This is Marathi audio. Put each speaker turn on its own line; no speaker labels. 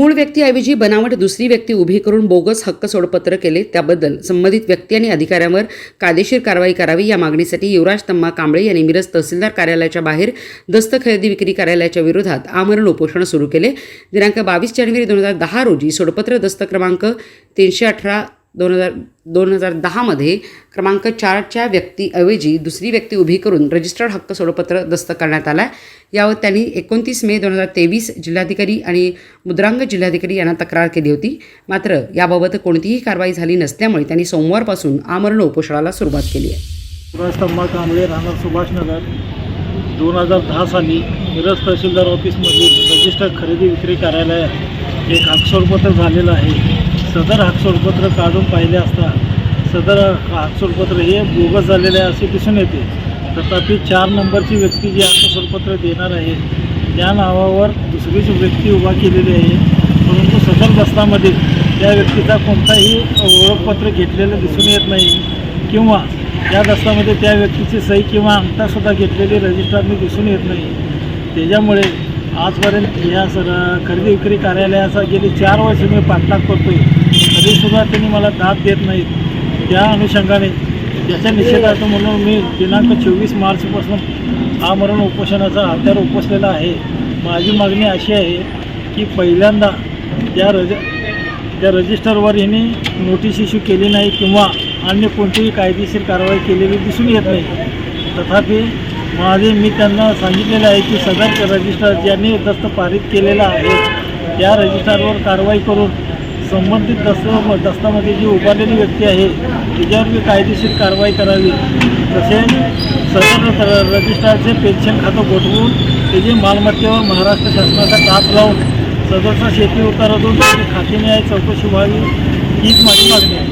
मूळ व्यक्तीऐवजी बनावट दुसरी व्यक्ती उभी करून बोगस हक्क सोडपत्र केले त्याबद्दल संबंधित व्यक्ती आणि अधिकाऱ्यांवर कायदेशीर कारवाई करावी या मागणीसाठी युवराज तम्मा कांबळे यांनी मिरज तहसीलदार कार्यालयाच्या बाहेर दस्त खरेदी विक्री कार्यालयाच्या विरोधात आमरण उपोषण सुरू केले. दिनांक बावीस जानेवारी दोन हजार दहा रोजी सोडपत्र दस्त क्रमांक तीनशे अठरा दोन हजार दोन हजार दहामध्ये क्रमांक चारच्या व्यक्तीऐवजी दुसरी व्यक्ती उभी करून रजिस्टर्ड हक्क सोडपत्र दस्त करण्यात आला यावर त्यांनी एकोणतीस मे दोन हजार तेवीस जिल्हाधिकारी आणि मुद्रांग जिल्हाधिकारी यांना तक्रार केली होती. मात्र याबाबत कोणतीही कारवाई झाली नसल्यामुळे त्यांनी सोमवारपासून आमरण उपोषणाला सुरुवात केली आहे.
सुभाष कांबळे राहणार सुभाषनगर. दोन हजार दहा साली मिरज तहसीलदार ऑफिसमधील रजिस्टर खरेदी विक्री कार्यालय एक हाकसोडपत्र झालेलं आहे. सदर हाकसोडपत्र काढून पाहिले असता सदर हाकसोडपत्र हे बोगस झालेले आहे असे दिसून येते. तथापि चार नंबरची व्यक्ती जी हाकसोडपत्र देणार आहे त्या नावावर दुसरीच व्यक्ती उभा केलेली आहे. परंतु सदर दस्तामध्ये त्या व्यक्तीचा कोणताही ओळखपत्र घेतलेलं दिसून येत नाही किंवा त्या दस्तामध्ये त्या व्यक्तीची सही किंवा अंगठासुद्धा घेतलेली रजिस्ट्रारने दिसून येत नाही. त्याच्यामुळे आजपर्यंत या सर खरेदी विक्री कार्यालयाचा गेली चार वर्ष मी पाठलाग करतोय. आहे तरीसुद्धा त्यांनी मला दाद देत नाहीत. त्या अनुषंगाने त्याच्या निषेधार्थ म्हणून मी दिनांक चोवीस मार्चपासून आमरण उपोषणाचा हत्यार उपसलेला आहे. माझी मागणी अशी आहे की पहिल्यांदा त्या रज त्या रजिस्टरवर यांनी नोटीस इश्यू केली नाही किंवा अन्य कोणतीही कायदेशीर कारवाई केलेली दिसून येत नाही. तथापि माझे मी त्यांना सांगितलेलं आहे की सदर रजिस्ट्रार ज्यांनी दस्त पारित केलेला आहे त्या रजिस्ट्रारवर कारवाई करून संबंधित दस्त दस्तामध्ये जी उभारलेली व्यक्ती आहे तिच्यावर मी कायदेशीर कारवाई करावी. तसेच सदर रजिस्ट्रारचे पेन्शन खातं गोठवून त्याची मालमत्तेवर महाराष्ट्र शासनाचा टाच लावून सदरचा शेती उतारा त्याची खाते न्याय चौकशी व्हावी हीच माझी मागणी आहे.